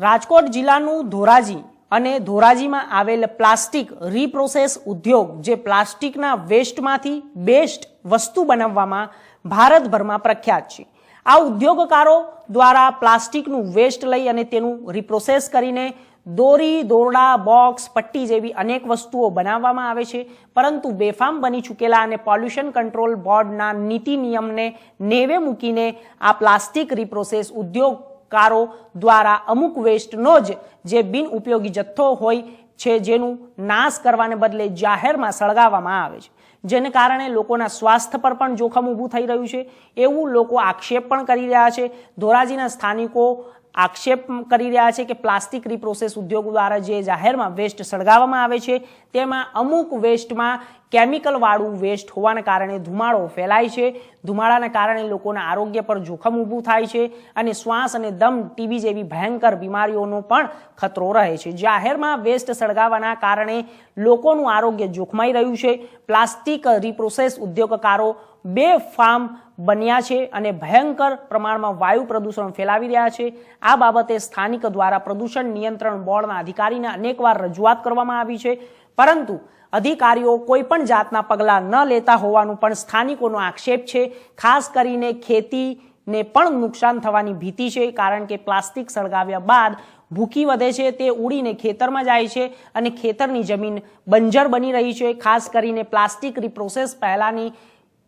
રાજકોટ જિલ્લાનું ધોરાજી અને ધોરાજીમાં આવેલ પ્લાસ્ટિક રીપ્રોસેસ ઉદ્યોગ, જે પ્લાસ્ટિકના વેસ્ટમાંથી બેસ્ટ વસ્તુ બનાવવામાં ભારતભરમાં પ્રખ્યાત છે. આ ઉદ્યોગકારો દ્વારા પ્લાસ્ટિકનું વેસ્ટ લઈ અને તેનું રિપ્રોસેસ કરીને દોરી, દોરડા, બોક્સ, પટ્ટી જેવી અનેક વસ્તુઓ બનાવવામાં આવે છે. પરંતુ બેફામ બની ચૂકેલા અને પોલ્યુશન કંટ્રોલ બોર્ડના નીતિ નિયમને નેવે મૂકીને આ પ્લાસ્ટિક રિપ્રોસેસ ઉદ્યોગકારો દ્વારા અમુક વેસ્ટનો જ જે બિન ઉપયોગી જથ્થો હોય છે જેનું નાશ કરવાને બદલે જાહેરમાં સળગાવવામાં આવે છે. જેને કારણે લોકોના સ્વાસ્થ્ય પર પણ જોખમ ઊભું થઈ રહ્યું છે. એવું લોકો આક્ષેપ પણ કરી રહ્યા છે. ધોરાજીના સ્થાનિકો આક્ષેપ કરી રહ્યા છે કે પ્લાસ્ટિક રિપ્રોસેસ ઉદ્યોગ દ્વારા જે જાહેરમાં વેસ્ટ સળગાવવામાં આવે છે, તેમાં અમુક વેસ્ટમાં કેમિકલવાળું વેસ્ટ હોવાના કારણે ધુમાડો ફેલાય છે. ધુમાડાના કારણે લોકોના આરોગ્ય પર જોખમ ઊભું થાય છે અને શ્વાસ અને દમ ટીબી જેવી ભયંકર બીમારીઓનો પણ ખતરો રહે છે. જાહેરમાં વેસ્ટ સળગાવવાના કારણે લોકોનું આરોગ્ય જોખમાઈ રહ્યું છે. પ્લાસ્ટિક રિપ્રોસેસ ઉદ્યોગકારો બે ફાર્મ બન્યા છે અને ભયંકર પ્રમાણમાં વાયુ પ્રદૂષણ ફેલાવી રહ્યા છે. આ બાબતે સ્થાનિક દ્વારા પ્રદૂષણ નિયંત્રણ બોર્ડના અધિકારીને અનેકવાર રજૂઆત કરવામાં આવી છે. પરંતુ અધિકારીઓ કોઈ પણ જાતના પગલાં ન લેતા હોવાનું પણ સ્થાનિકોનો આક્ષેપ છે. ખાસ કરીને ખેતીને પણ નુકસાન થવાની ભીતિ છે, કારણ કે પ્લાસ્ટિક સળગાવ્યા બાદ ભૂકી વધે છે, તે ઉડીને ખેતરમાં જાય છે અને ખેતરની જમીન બંજર બની રહી છે. ખાસ કરીને પ્લાસ્ટિક રિપ્રોસેસ પહેલાંની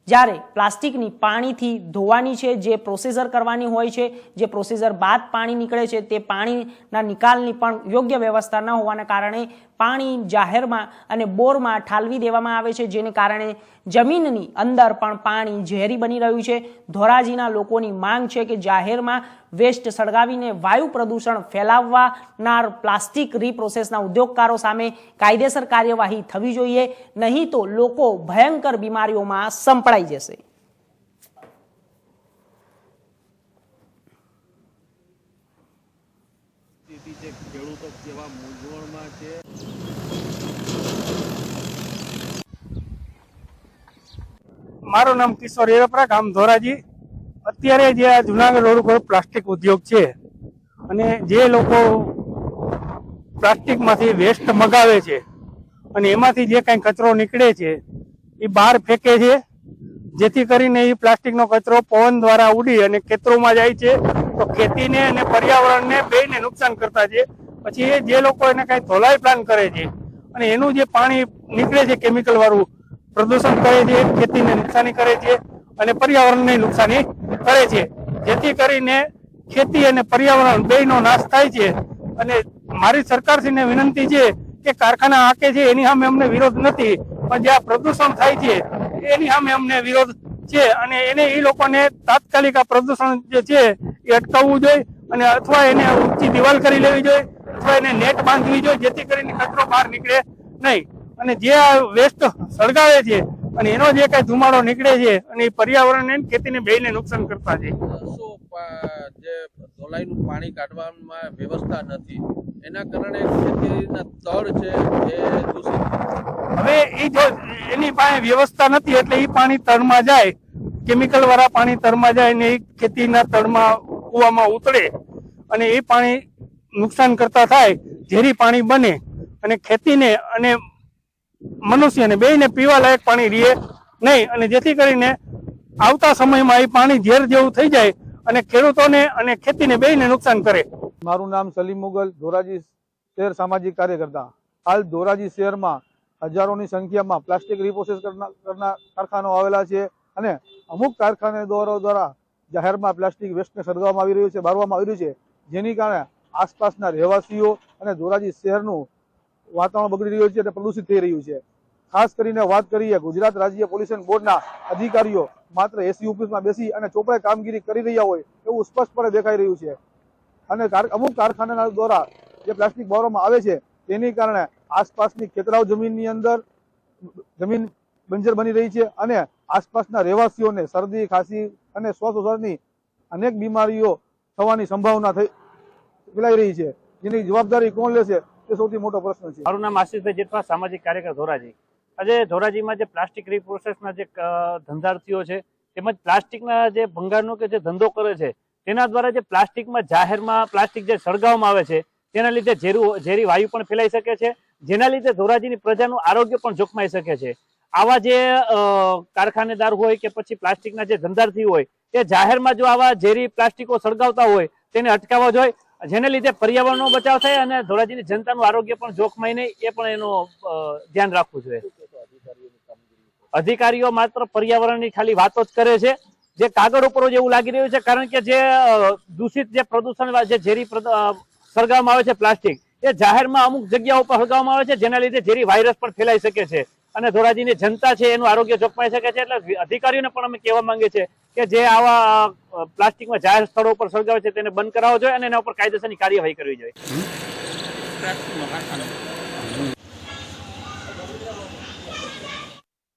જ્યારે પ્લાસ્ટિકની પાણીથી ધોવાની છે, જે પ્રોસેસર કરવાની હોય છે, જે પ્રોસેસર બાદ પાણી નીકળે છે, તે પાણીના નિકાલની પણ યોગ્ય વ્યવસ્થા ન હોવાના કારણે પાણી જાહેરમાં અને બોરમાં ઠાલવી દેવામાં આવે છે, જેને કારણે જમીનની અંદર પણ પાણી ઝેરી બની રહ્યું છે. ધોરાજીના લોકોની માંગ છે કે જાહેરમાં વેસ્ટ સળગાવીને વાયુ પ્રદૂષણ ફેલાવવાનાર પ્લાસ્ટિક રીપ્રોસેસના ઉદ્યોગકારો સામે કાયદેસર કાર્યવાહી થવી જોઈએ, નહીં તો લોકો ભયંકર બીમારીઓમાં સંપળાઈ જશે. સ્થિતિ છે, ખેડૂતો કેવા મૂંઝવણમાં છે. મારું નામ કિશોર એરપરા, ગામ ધોરાજી. અત્યારે જે આ જુનાગઢ રોડ ઉપર પ્લાસ્ટિક ઉદ્યોગ છે અને જે લોકો પ્લાસ્ટિકમાંથી વેસ્ટ મગાવે છે અને એમાંથી જે કાંઈ કચરો નીકળે છે, એ બહાર ફેંકે છે. જેથી કરીને એ પ્લાસ્ટિકનો કચરો પવન દ્વારા ઉડી અને ખેતરોમાં જાય છે. તો ખેતીને અને પર્યાવરણને બેયને નુકસાન કરતા છે. પછી એ જે લોકો એને કાંઈ ધોલાઈ પ્લાન કરે છે અને એનું જે પાણી નીકળે છે કેમિકલ વાળું, પ્રદૂષણ કરે છે, ખેતીને નુકસાની કરે છે અને પર્યાવરણને નુકસાની કરે છે. જેથી કરીને ખેતી અને પર્યાવરણ બેયનો નાશ થાય છે. અને મારી સરકારશ્રીને વિનંતી છે કે કારખાના આંકે છે, એની સામે અમને વિરોધ નથી. પણ જે આ પ્રદૂષણ થાય છે, એની સામે અમને વિરોધ છે. અને એને એ લોકોને તાત્કાલિક આ પ્રદૂષણ જે છે એ અટકાવવું જોઈએ અને અથવા એને ઊંચી દિવાલ કરી લેવી જોઈએ અથવા એને નેટ બાંધવી જોઈએ જેથી કરીને કચરો બહાર નીકળે નહીં. અને જે આ વેસ્ટ સળગાવે છે અને એનો જે કઈ ધુમાડો નીકળે છે અને એ પર્યાવરણને ખેતીને બેને નુકસાન કરતા છે. જે ધોલાઈનું પાણી કાઢવામાં વ્યવસ્થા નથી એના કારણે ખેતીના તળ છે એ દૂષિત? હવે એ જો એની પાસે વ્યવસ્થા નથી એટલે એ પાણી તળમાં જાય કેમિકલ વાળા પાણી તળમાં જાય ને એ ખેતીના તળમાં કૂવામાં ઉતરે અને એ પાણી નુકસાન કરતા થાય, ઝેરી પાણી બને અને ખેતીને અને મનુષ્યને, બેયને પીવા લાયક પાણી રહે નહીં. અને જેથી કરીને આવતા સમયમાં એ પાણી ઝેર જેવું થઈ જાય અને ખેડૂતોને અને ખેતીને બેયને નુકસાન કરે. મારું નામ સલીમ મુગલ, ધોરાજી શહેર સામાજિક કાર્યકર્તા. હાલ ધોરાજી શહેરમાં હજારોની સંખ્યામાં પ્લાસ્ટિક રિપ્રોસેસ કરનાર કારખાનાઓ આવેલા છે અને અમુક કારખાને દ્વારા જાહેરમાં પ્લાસ્ટિક વેસ્ટને સળગાવવામાં આવી રહ્યું છે, બારવામાં આવી રહ્યું છે. જેની કારણે આસપાસના રહેવાસીઓ અને ધોરાજી શહેરનું વાતાવરણ બગડી રહ્યું છે અને પ્રદૂષિત થઈ રહ્યું છે. ખાસ કરીને વાત કરીએ ગુજરાત રાજ્ય પોલ્યુશન બોર્ડના અધિકારીઓ, માત્ર એસી ઓફિસમાં બેસી અને ચોપડે કામગીરી કરી રહ્યા હોય એવું સ્પષ્ટપણે દેખાઈ રહ્યું છે. અને અમુક કારખાના દ્વારા જે પ્લાસ્ટિક બાળવામાં આવે છે, તેની કારણે આસપાસની ખેતરાવ જમીનની અંદર જમીન બંજર બની રહી છે અને આસપાસના રહેવાસીઓને શરદી, ખાંસી અને શ્વાસોશ્વાસની અનેક બીમારીઓ થવાની સંભાવના થઈ, ફેલાઈ રહી છે. જેની જવાબદારી કોણ લેશે તે સૌથી મોટો પ્રશ્ન છે. મારું નામ આશીષભાઈ જેઠવા, સામાજિક કાર્યકર ધોરાજી. આજે ધોરાજીમાં જે પ્લાસ્ટિક રિપ્રોસેસના જે ધંધાર્થીઓ છે, તેમજ પ્લાસ્ટિકના જે ભંગારનો કે જે ધંધો કરે છે, તેના દ્વારા જે પ્લાસ્ટિકમાં જાહેરમાં, પ્લાસ્ટિક જે સળગાવવામાં આવે છે, તેના લીધે ઝેરું, ઝેરી વાયુ પણ ફેલાઈ શકે છે, જેના લીધે ધોરાજીની પ્રજાનું આરોગ્ય પણ જોખમાઈ શકે છે. આવા જે કારખાનેદાર હોય કે પછી પ્લાસ્ટિકના જે ધંધાર્થી હોય તે જાહેરમાં જો આવા ઝેરી પ્લાસ્ટિકો સળગાવતા હોય, તેને અટકાવવા જોઈએ. જેને લીધે પર્યાવરણનો બચાવ થાય અને ધોરાજીની જનતાનું આરોગ્ય પણ જોખમાય નહીં, એ પણ એનું ધ્યાન રાખવું જોઈએ. અધિકારીઓ માત્ર પર્યાવરણની ખાલી વાતો જ કરે છે. જે કાગળ ઉપર જ એવું લાગી રહ્યું છે, કારણ કે જે દૂષિત જે પ્રદૂષણ જે ઝેરી સળગાવવામાં આવે છે પ્લાસ્ટિક, એ જાહેરમાં અમુક જગ્યાઓ પર સળગાવવામાં આવે છે, જેના લીધે ઝેરી વાયરસ પણ ફેલાઈ શકે છે. અને ધોરાજીની જનતા છે, એનું આરોગ્ય જોખમાઈ શકે છે, એટલે અધિકારીઓને પણ અમે કહેવા માંગીએ છીએ કે જે આવા પ્લાસ્ટિકમાં જાહેર સ્થળો ઉપર સળગાવે છે, તેને બંધ કરાવવો જોઈએ અને એના ઉપર કાયદેસરની કાર્યવાહી કરવી જોઈએ.